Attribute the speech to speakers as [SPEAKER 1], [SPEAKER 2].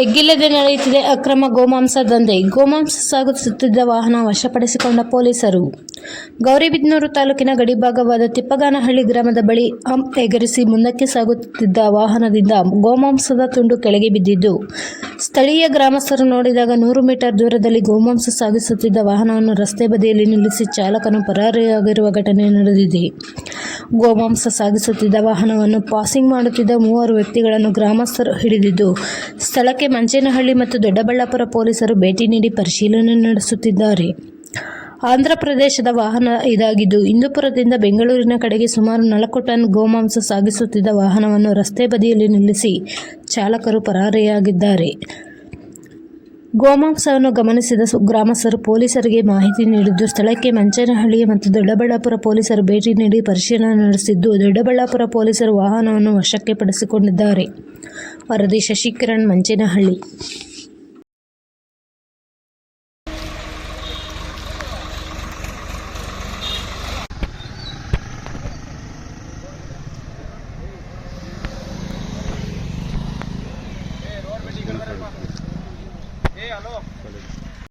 [SPEAKER 1] ಎಗ್ಗಿಲ್ಲದೆ ನಡೆಯುತ್ತಿದೆ ಅಕ್ರಮ ಗೋಮಾಂಸ ದಂಧೆ. ಗೋಮಾಂಸ ಸಾಗಿಸುತ್ತಿದ್ದ ವಾಹನ ವಶಪಡಿಸಿಕೊಂಡ ಪೊಲೀಸರು. ಗೌರಿಬಿದನೂರು ತಾಲೂಕಿನ ಗಡಿಭಾಗವಾದ ತಿಪ್ಪಗಾನಹಳ್ಳಿ ಗ್ರಾಮದ ಬಳಿ ಹಂಪ್ ಎಗರಿಸಿ ಮುಂದಕ್ಕೆ ಸಾಗುತ್ತಿದ್ದ ವಾಹನದಿಂದ ಗೋಮಾಂಸದ ತುಂಡು ಕೆಳಗೆ ಬಿದ್ದಿದ್ದು, ಸ್ಥಳೀಯ ಗ್ರಾಮಸ್ಥರು ನೋಡಿದಾಗ ನೂರು ಮೀಟರ್ ದೂರದಲ್ಲಿ ಗೋಮಾಂಸ ಸಾಗಿಸುತ್ತಿದ್ದ ವಾಹನವನ್ನು ರಸ್ತೆ ಬದಿಯಲ್ಲಿ ನಿಲ್ಲಿಸಿ ಚಾಲಕನು ಪರಾರಿಯಾಗಿರುವ ಘಟನೆ ನಡೆದಿದೆ. ಗೋಮಾಂಸ ಸಾಗಿಸುತ್ತಿದ್ದ ವಾಹನವನ್ನು ಪಾಸಿಂಗ್ ಮಾಡುತ್ತಿದ್ದ ಮೂವರು ವ್ಯಕ್ತಿಗಳನ್ನು ಗ್ರಾಮಸ್ಥರು ಹಿಡಿದಿದ್ದು, ಸ್ಥಳಕ್ಕೆ ಮಂಚೇನಹಳ್ಳಿ ಮತ್ತು ದೊಡ್ಡಬಳ್ಳಾಪುರ ಪೊಲೀಸರು ಭೇಟಿ ನೀಡಿ ಪರಿಶೀಲನೆ ನಡೆಸುತ್ತಿದ್ದಾರೆ. ಆಂಧ್ರ ಪ್ರದೇಶದ ವಾಹನ ಇದಾಗಿದ್ದು, ಇಂದುಪುರದಿಂದ ಬೆಂಗಳೂರಿನ ಕಡೆಗೆ ಸುಮಾರು ನಾಲ್ಕು ಟನ್ ಗೋಮಾಂಸ ಸಾಗಿಸುತ್ತಿದ್ದ ವಾಹನವನ್ನು ರಸ್ತೆ ಬದಿಯಲ್ಲಿ ನಿಲ್ಲಿಸಿ ಚಾಲಕರು ಪರಾರಿಯಾಗಿದ್ದಾರೆ. ಗೋಮಾಂಸವನ್ನು ಗಮನಿಸಿದ ಗ್ರಾಮಸ್ಥರು ಪೊಲೀಸರಿಗೆ ಮಾಹಿತಿ ನೀಡಿದ್ದು, ಸ್ಥಳಕ್ಕೆ ಮಂಚನಹಳ್ಳಿ ಮತ್ತು ದೊಡ್ಡಬಳ್ಳಾಪುರ ಪೊಲೀಸರು ಭೇಟಿ ನೀಡಿ ಪರಿಶೀಲನೆ ನಡೆಸಿದ್ದು, ದೊಡ್ಡಬಳ್ಳಾಪುರ ಪೊಲೀಸರು ವಾಹನವನ್ನು ವಶಕ್ಕೆ ಪಡಿಸಿಕೊಂಡಿದ್ದಾರೆ. ವರದಿ ಶಶಿಕಿರಣ್, ಮಂಚೇನಹಳ್ಳಿ. no.